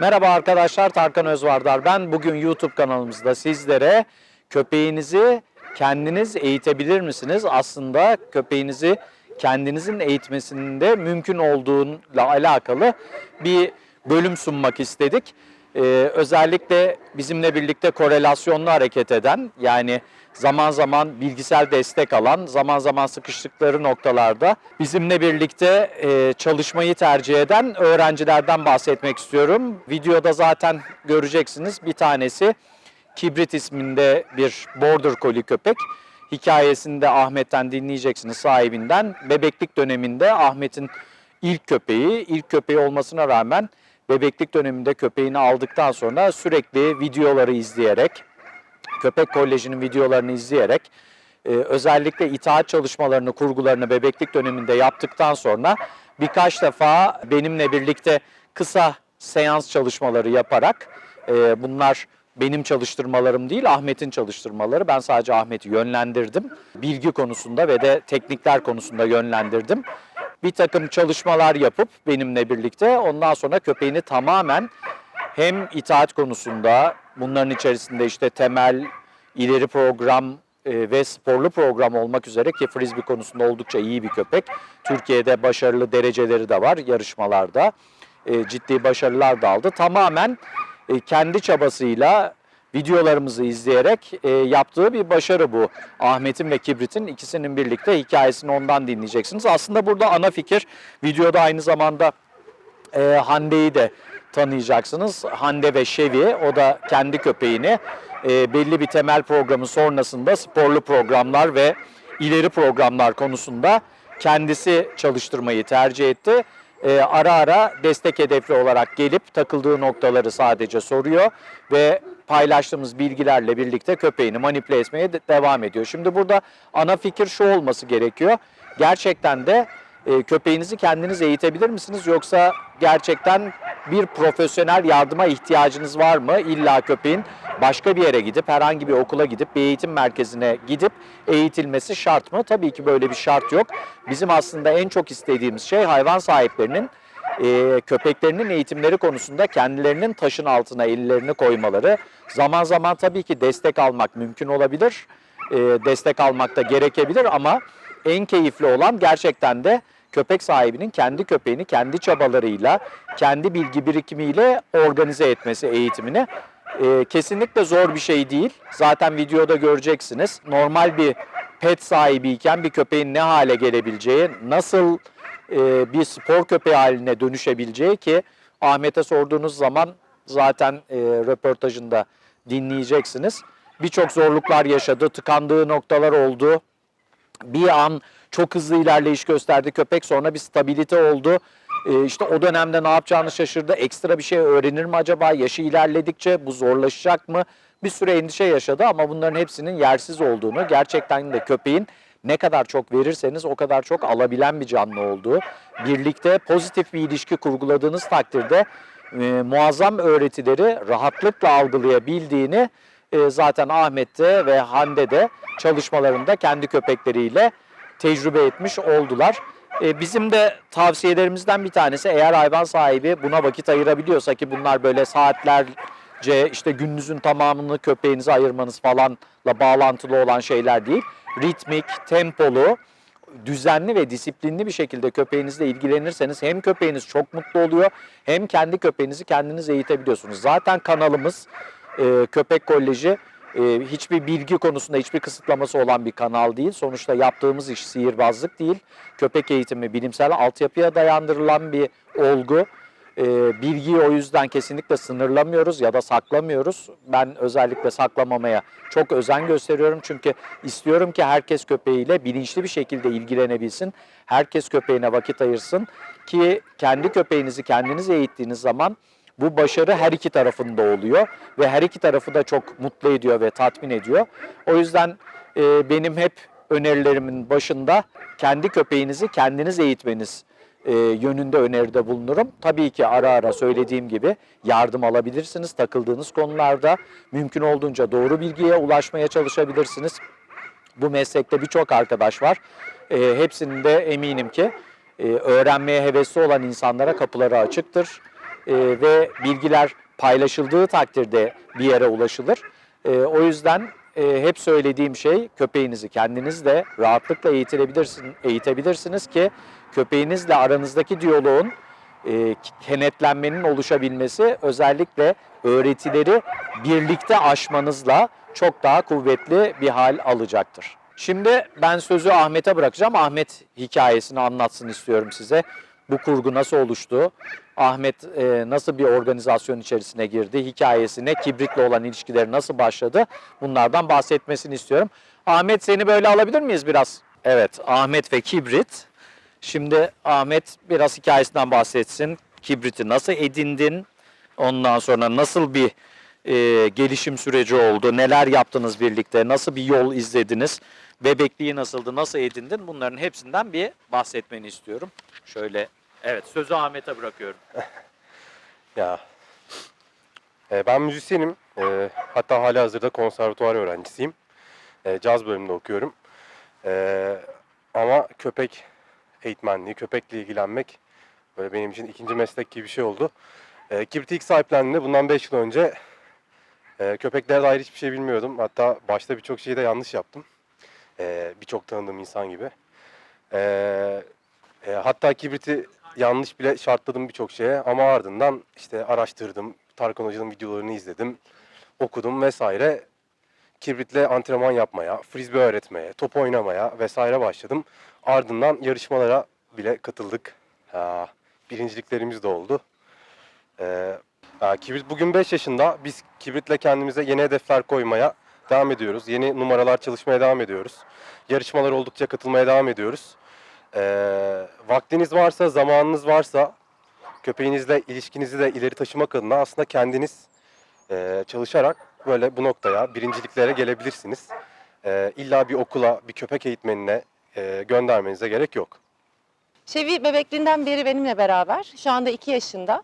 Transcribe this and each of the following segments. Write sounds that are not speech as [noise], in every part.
Merhaba arkadaşlar, Tarkan Özvardar ben. Bugün YouTube kanalımızda sizlere köpeğinizi kendiniz eğitebilir misiniz? Aslında köpeğinizi kendinizin eğitmesinin de mümkün olduğuyla alakalı bir bölüm sunmak istedik. Ee, özellikle bizimle birlikte korelasyonlu hareket eden yani zaman zaman bilgisel destek alan, zaman zaman sıkıştıkları noktalarda bizimle birlikte e, çalışmayı tercih eden öğrencilerden bahsetmek istiyorum. Videoda zaten göreceksiniz bir tanesi Kibrit isminde bir Border Collie köpek. Hikayesini de Ahmet'ten dinleyeceksiniz sahibinden. Bebeklik döneminde Ahmet'in ilk köpeği, ilk köpeği olmasına rağmen bebeklik döneminde köpeğini aldıktan sonra sürekli videoları izleyerek, köpek kolejinin videolarını izleyerek e, özellikle itaat çalışmalarını, kurgularını bebeklik döneminde yaptıktan sonra birkaç defa benimle birlikte kısa seans çalışmaları yaparak e, bunlar benim çalıştırmalarım değil Ahmet'in çalıştırmaları. Ben sadece Ahmet'i yönlendirdim. Bilgi konusunda ve de teknikler konusunda yönlendirdim. Bir takım çalışmalar yapıp benimle birlikte ondan sonra köpeğini tamamen hem itaat konusunda bunların içerisinde işte temel, ileri program e, ve sporlu program olmak üzere ki frisbee konusunda oldukça iyi bir köpek. Türkiye'de başarılı dereceleri de var yarışmalarda. E, ciddi başarılar da aldı. Tamamen e, kendi çabasıyla videolarımızı izleyerek e, yaptığı bir başarı bu. Ahmet'in ve Kibrit'in ikisinin birlikte hikayesini ondan dinleyeceksiniz. Aslında burada ana fikir videoda aynı zamanda e, Hande'yi de tanıyacaksınız. Hande ve Şevi o da kendi köpeğini e, belli bir temel programın sonrasında sporlu programlar ve ileri programlar konusunda kendisi çalıştırmayı tercih etti. E, ara ara destek hedefli olarak gelip takıldığı noktaları sadece soruyor ve paylaştığımız bilgilerle birlikte köpeğini manipüle etmeye de- devam ediyor. Şimdi burada ana fikir şu olması gerekiyor. Gerçekten de e, köpeğinizi kendiniz eğitebilir misiniz yoksa gerçekten bir profesyonel yardıma ihtiyacınız var mı? İlla köpeğin başka bir yere gidip herhangi bir okula gidip bir eğitim merkezine gidip eğitilmesi şart mı? Tabii ki böyle bir şart yok. Bizim aslında en çok istediğimiz şey hayvan sahiplerinin e, köpeklerinin eğitimleri konusunda kendilerinin taşın altına ellerini koymaları. Zaman zaman tabii ki destek almak mümkün olabilir. E, destek almak da gerekebilir ama en keyifli olan gerçekten de köpek sahibinin kendi köpeğini kendi çabalarıyla, kendi bilgi birikimiyle organize etmesi eğitimini. E, kesinlikle zor bir şey değil. Zaten videoda göreceksiniz. Normal bir pet sahibiyken bir köpeğin ne hale gelebileceği, nasıl e, bir spor köpeği haline dönüşebileceği ki Ahmet'e sorduğunuz zaman zaten e, röportajında dinleyeceksiniz. Birçok zorluklar yaşadı, tıkandığı noktalar oldu. Bir an çok hızlı ilerleyiş gösterdi köpek sonra bir stabilite oldu. E, işte o dönemde ne yapacağını şaşırdı. Ekstra bir şey öğrenir mi acaba? Yaşı ilerledikçe bu zorlaşacak mı? Bir süre endişe yaşadı ama bunların hepsinin yersiz olduğunu, gerçekten de köpeğin ne kadar çok verirseniz o kadar çok alabilen bir canlı olduğu, birlikte pozitif bir ilişki kurguladığınız takdirde e, muazzam öğretileri rahatlıkla algılayabildiğini e, zaten Ahmet'te ve Hande'de çalışmalarında kendi köpekleriyle tecrübe etmiş oldular. E, bizim de tavsiyelerimizden bir tanesi eğer hayvan sahibi buna vakit ayırabiliyorsa ki bunlar böyle saatlerce işte gününüzün tamamını köpeğinize ayırmanız falanla bağlantılı olan şeyler değil. Ritmik, tempolu, düzenli ve disiplinli bir şekilde köpeğinizle ilgilenirseniz hem köpeğiniz çok mutlu oluyor hem kendi köpeğinizi kendiniz eğitebiliyorsunuz. Zaten kanalımız e, Köpek Koleji e, hiçbir bilgi konusunda hiçbir kısıtlaması olan bir kanal değil. Sonuçta yaptığımız iş sihirbazlık değil. Köpek eğitimi bilimsel altyapıya dayandırılan bir olgu. E, bilgiyi o yüzden kesinlikle sınırlamıyoruz ya da saklamıyoruz. Ben özellikle saklamamaya çok özen gösteriyorum. Çünkü istiyorum ki herkes köpeğiyle bilinçli bir şekilde ilgilenebilsin. Herkes köpeğine vakit ayırsın ki kendi köpeğinizi kendiniz eğittiğiniz zaman bu başarı her iki tarafında oluyor ve her iki tarafı da çok mutlu ediyor ve tatmin ediyor. O yüzden e, benim hep önerilerimin başında kendi köpeğinizi kendiniz eğitmeniz e, yönünde öneride bulunurum. Tabii ki ara ara söylediğim gibi yardım alabilirsiniz takıldığınız konularda. Mümkün olduğunca doğru bilgiye ulaşmaya çalışabilirsiniz. Bu meslekte birçok arkadaş var. E, hepsinin de eminim ki e, öğrenmeye hevesli olan insanlara kapıları açıktır. e, ve bilgiler paylaşıldığı takdirde bir yere ulaşılır. E, o yüzden e, hep söylediğim şey köpeğinizi kendiniz de rahatlıkla eğitebilirsin, eğitebilirsiniz ki köpeğinizle aranızdaki diyaloğun e, kenetlenmenin oluşabilmesi özellikle öğretileri birlikte aşmanızla çok daha kuvvetli bir hal alacaktır. Şimdi ben sözü Ahmet'e bırakacağım. Ahmet hikayesini anlatsın istiyorum size. Bu kurgu nasıl oluştu? Ahmet e, nasıl bir organizasyon içerisine girdi? Hikayesine, kibritle olan ilişkileri nasıl başladı? Bunlardan bahsetmesini istiyorum. Ahmet seni böyle alabilir miyiz biraz? Evet, Ahmet ve Kibrit. Şimdi Ahmet biraz hikayesinden bahsetsin. Kibriti nasıl edindin? Ondan sonra nasıl bir e, gelişim süreci oldu? Neler yaptınız birlikte? Nasıl bir yol izlediniz? Bebekliği nasıldı? Nasıl edindin? Bunların hepsinden bir bahsetmeni istiyorum. Şöyle evet sözü Ahmet'e bırakıyorum. [laughs] Ya e, ben müzisyenim. E, hatta hala hazırda konservatuvar öğrencisiyim. E, caz bölümünde okuyorum. E, ama köpek eğitmenliği, köpekle ilgilenmek böyle benim için ikinci meslek gibi bir şey oldu. E, Kibrit'i ilk sahiplendiğimde bundan 5 yıl önce e, köpeklere dair hiçbir şey bilmiyordum. Hatta başta birçok şeyi de yanlış yaptım. E, birçok tanıdığım insan gibi. E, e, hatta Kibrit'i yanlış bile şartladım birçok şeye ama ardından işte araştırdım, Tarkan Hoca'nın videolarını izledim, okudum vesaire. Kibritle antrenman yapmaya, frisbee öğretmeye, top oynamaya vesaire başladım. Ardından yarışmalara bile katıldık. Ha, birinciliklerimiz de oldu. Ee, Kibrit bugün 5 yaşında. Biz Kibrit'le kendimize yeni hedefler koymaya devam ediyoruz. Yeni numaralar çalışmaya devam ediyoruz. Yarışmalar oldukça katılmaya devam ediyoruz. Ee, vaktiniz varsa, zamanınız varsa köpeğinizle ilişkinizi de ileri taşımak adına aslında kendiniz e, çalışarak böyle bu noktaya, birinciliklere gelebilirsiniz. Ee, illa bir okula, bir köpek eğitmenine e, göndermenize gerek yok. Şevi bebekliğinden beri benimle beraber. Şu anda 2 yaşında.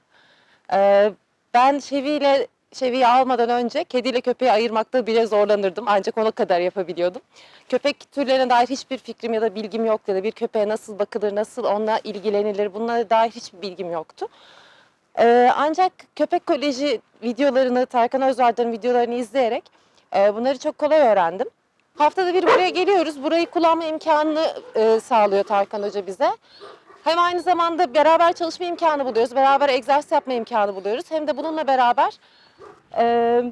Ee, ben Şevi ile Şevi'yi almadan önce kediyle köpeği ayırmakta bile zorlanırdım. Ancak ona kadar yapabiliyordum. Köpek türlerine dair hiçbir fikrim ya da bilgim yoktu. Ya da bir köpeğe nasıl bakılır, nasıl onunla ilgilenilir bunlara dair hiçbir bilgim yoktu. Ee, ancak köpek koleji videolarını, Tarkan Özvardar'ın videolarını izleyerek e, bunları çok kolay öğrendim. Haftada bir buraya geliyoruz. Burayı kullanma imkanını e, sağlıyor Tarkan Hoca bize. Hem aynı zamanda beraber çalışma imkanı buluyoruz. Beraber egzersiz yapma imkanı buluyoruz. Hem de bununla beraber e,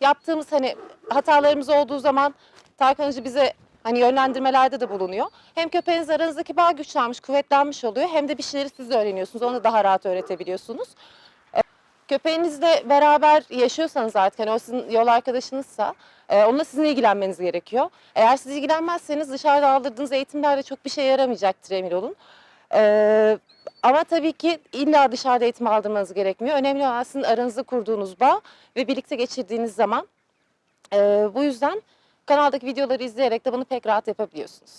yaptığımız hani hatalarımız olduğu zaman Tarkan Hoca bize hani yönlendirmelerde de bulunuyor. Hem köpeğinizle aranızdaki bağ güçlenmiş, kuvvetlenmiş oluyor. Hem de bir şeyleri siz de öğreniyorsunuz. Onu daha rahat öğretebiliyorsunuz. E, Köpeğinizle beraber yaşıyorsanız artık hani o sizin yol arkadaşınızsa e, onunla sizin ilgilenmeniz gerekiyor. Eğer siz ilgilenmezseniz dışarıda aldırdığınız eğitimlerle çok bir şey yaramayacaktır emin olun. E, ama tabii ki illa dışarıda eğitim aldırmanız gerekmiyor. Önemli olan sizin aranızda kurduğunuz bağ ve birlikte geçirdiğiniz zaman. E, bu yüzden kanaldaki videoları izleyerek de bunu pek rahat yapabiliyorsunuz.